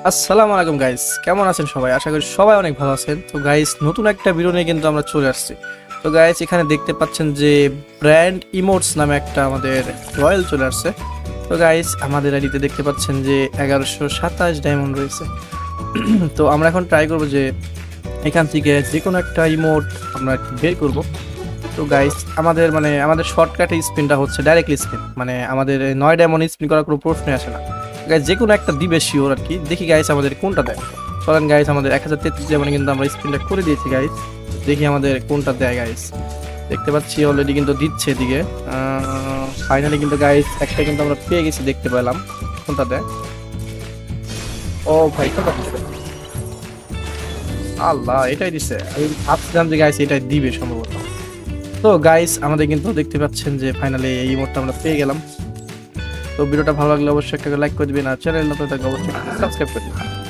আসসালামু আলাইকুম গাইস কেমন আছেন সবাই? আশা করি সবাই অনেক ভালো আছেন। তো গাইস নতুন একটা ভিডিও নিয়ে কিন্তু আমরা চলে আসছি। তো গাইস এখানে দেখতে পাচ্ছেন যে ব্র্যান্ড ইমোটস নামে একটা আমাদের রয়্যাল চলে আসছে। তো গাইস আমাদের আইডিতে দেখতে পাচ্ছেন যে এগারোশো সাতাশ ডায়মন্ড রয়েছে। তো, আমরা এখন ট্রাই করব যে এখান থেকে যে কোনো একটা ইমোট আমরা বের করব। তো গাইস আমাদের মানে আমাদের শর্টকাটে স্পিনটা হচ্ছে ডাইরেক্টলি স্পিন মানে আমাদের নয় ডায়মন্ড স্পিন করার কোনো প্রশ্নই আসে না। গাইস যে কোনো একটা দিবে শিওর আর কি। দেখি গাইস আমাদের কোনটা দেয়। চলেন গাইস আমাদের এক হাজার তেত্রিশ যেমন কিন্তু আমরা স্পিনটা করে দিয়েছি গাইস দেখি আমাদের কোনটা দেয় গাইস দেখতে পাচ্ছি অলরেডি কিন্তু দিচ্ছে এদিকে। ফাইনালি কিন্তু গাইস একটা কিন্তু আমরা পেয়ে গেছি দেখতে পেলাম। কোনটা দেয়? ও ভাই, কোনটা আল্লাহ, এটাই দিছে। আমি ভাবছিলাম যে গাইস এটাই দিবে সম্ভবত। তো গাইস আমাদের কিন্তু দেখতে পাচ্ছেন যে ফাইনালি এই মোডটা আমরা পেয়ে গেলাম। তো ভিডিওটা ভালো লাগলে অবশ্যই একটা লাইক করে দিবেন আর চ্যানেল নতুন থাকলে অবশ্যই সাবস্ক্রাইব করে দিবেন।